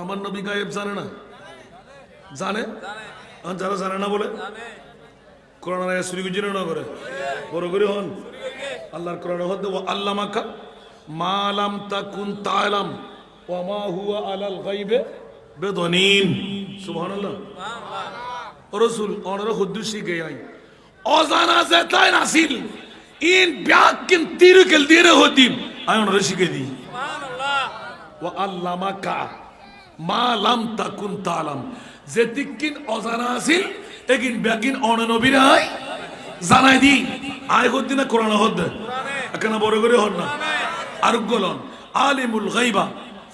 আমার নবী গায়েব জানে না। জানে? যারা জানে না বলে? কোরআন আয়াত চুরি গুজিরে না করে? বড় করে হন। আল্লাহর কোরআন হতে ও আল্লাহ মাকা মালাম তাকুন তালাম ওমা হুয়া আলাল গাইবে বেদনিন। সুবহানাল্লাহ। ও রসুল অনর হুদ্দুস শিখে আই। অজানা যে তাই নাসিল ইন ব্যাকিন তিরকেল দিয়ে হদিম আমি অনর শিখে দিই। আল্লামাকা মা লাম তাকুন তালাম। যে তিক্কিন অজানা আছিল একিন ব্যাকিন অননবীর জানাই দি আয় হদ্দি না কোরআন হদ্দ? এখানে বড় করে হন না। আরোগ্য লন। আলিমুল গাইবা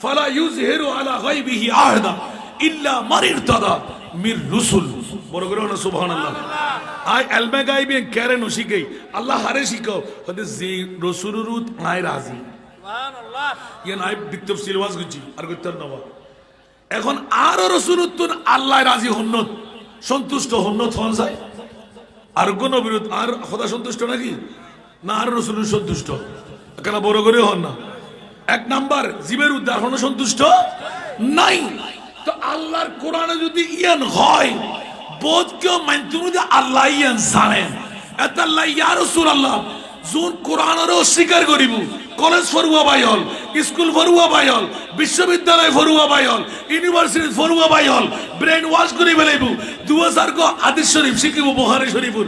ফালা ইউজহিরু আলা গাইবিহি আহদা ইল্লা মান ইরতাদা মির রুসুল। বড় করে হন সুবহানাল্লাহ। আই এলমে গাইবি কেরে নসিকেই। আল্লাহ হারে শিখাও হতে যে রসুলুরুত আয় রাজি। ইয়ে নাই বিত্তব সিলওয়াজ গুজি আর গুত্তর নবা এখন আরও রসুলুত্তুন আল্লাহ রাজি হন্নত সন্তুষ্ট হন্নত হন যায়। আর কোন বিরোধ আর খোদা সন্তুষ্ট নাকি? না, আর রসুল সন্তুষ্ট। কেন বড় করে হন না। এক নাম্বার, জীবের উদ্ধার হন সন্তুষ্ট? নাই। তো আল্লাহর কোরআনে যদি ইয়ান হয়, বোধ কেউ মানতে যে আল্লাহ ইয়ান জানেন এত আল্লাহ, ইয়া রসুল আল্লাহ যোন কোরআনের অস্বীকার করিব। কলেজ ফরুয়া বাই হল স্কুল ফরুয়া বাই হল বিশ্ববিদ্যালয় ফরুয়া বাই হল ইউনিভার্সিটি ফরুয়া বাই হল ব্রেন ওয়াশ করে বেলাইব দুহাজার কো হাদিস শরীফ শিখিব বহারি শরীফুর।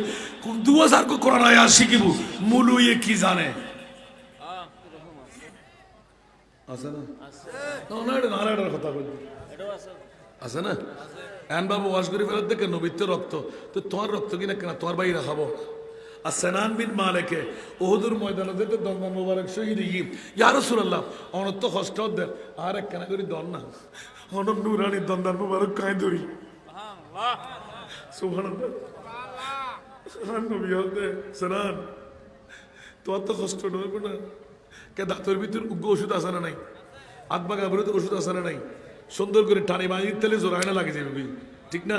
দুহাজার কো কোরআন আয়াত শিখিব। মুলু ইয়ে কি জানে? আছে না? এন বাবু ওয়াশ করে ফেরত দেখে নবীত্ব রক্ত। তো তোমার রক্ত কিনা কেনা? তোমার বাইরে খাব আর বিন মালেকে ওহুদুর ময়দানে যেতে দন্দন মুবারক শহীদ ই ইয়া রাসূলুল্লাহ অনত তো কষ্ট দেন। আর এক কেনা করি দন না অনব নুরানি দন্দন মুবারক কাই ধরি। তো কষ্ট না। কে দাঁতের ভিতর উগ্র ওষুধ আসে নাই? আত্মা গাভরে ওষুধ আসে নাই? সুন্দর করে টানি বাঁধিয়ে তেলে লাগে যাবে ঠিক না?